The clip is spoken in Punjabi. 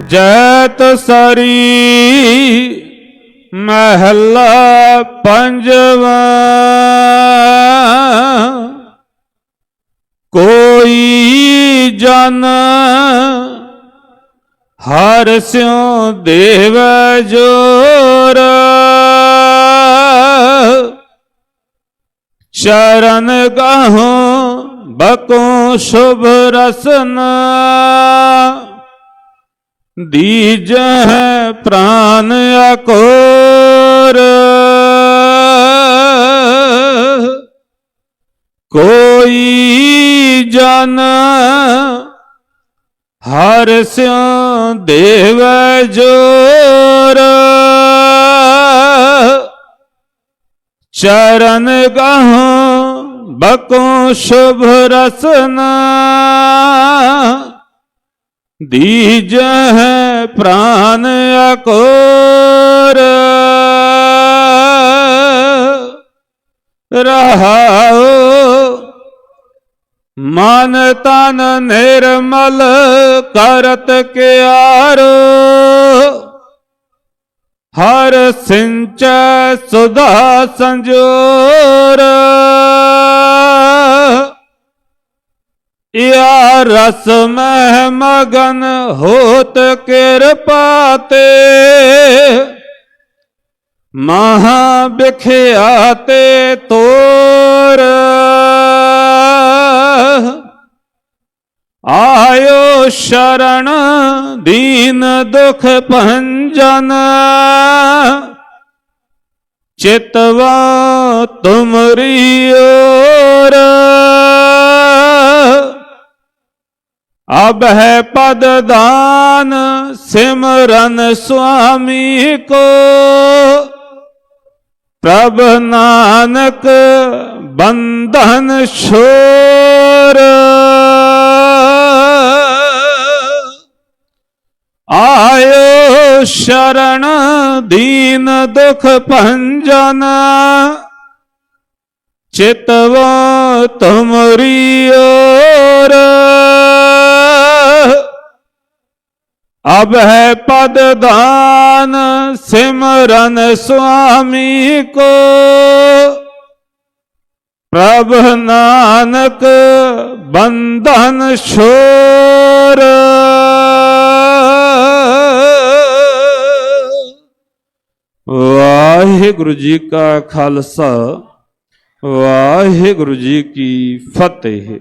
ਜੈਤ ਸਰੀ ਮਹੱਲਾ ਪੰਜਵਾ। ਕੋਈ ਜਨ ਹਰ ਸਿਉ ਦੇਵ ਜੋਰ। ਸ਼ਰਨ ਗਾਹੋ ਬਕੋ ਸ਼ੁਭ ਰਸਨਾ। ਦੀਜੈ ਪ੍ਰਾਨ ਅਕੋਰ। ਕੋਈ ਜਨ ਹਰ ਸਿਉ ਦੇਵ ਜੋਰ। ਚਰਨ ਗਹ ਬਕੋ ਸ਼ੁਭ ਰਸਨਾ। ਦੀਜੈ ਪ੍ਰਾਨ ਅਕੋਰ। ਰਹਾਉ ਮਨ ਤਨ ਨਿਰਮਲ ਕਰਤ ਕਿਆਰੋ। ਹਰ ਸਿੰਚੈ ਸੁਧਾ ਸੰਜੋਰ। ਯਾ ਰਸ ਮਹਿ ਮਗਨ ਹੋਤ ਕਿਰਪਾ ਤੇ। ਮਹਾ ਬਿਖਿਆਤੇ ਤੋਰ। ਆਇਓ ਸ਼ਰਣ ਦੀਨ ਦੁਖ ਭੰਜਨ। ਚਿਤਵਾ ਅਬ ਹੈ ਪਦ ਦਾਨ ਸਿਮਰਨ ਸੁਆਮੀ ਕੋ। ਪ੍ਰਭ ਨਾਨਕ ਬੰਧਨ ਛੋਰ। ਆਇਓ ਸ਼ਰਣ ਦੀਨ ਦੁਖ ਭੰਜਨ। ਚਿਤਵਾ ਤੁਮਰੀ ਓਰ ਅਬ ਹੈ ਪਦ ਦਾਨ ਸਿਮਰਨ ਸੁਆਮੀ ਕੋ ਪ੍ਰਭ ਨਾਨਕ ਬੰਧਨ ਛੋਰ ਵਾਹਿਗੁਰੂ ਜੀ ਕਾ ਖਾਲਸਾ ਵਾਹਿਗੁਰੂ ਜੀ ਕੀ ਫਤਿਹ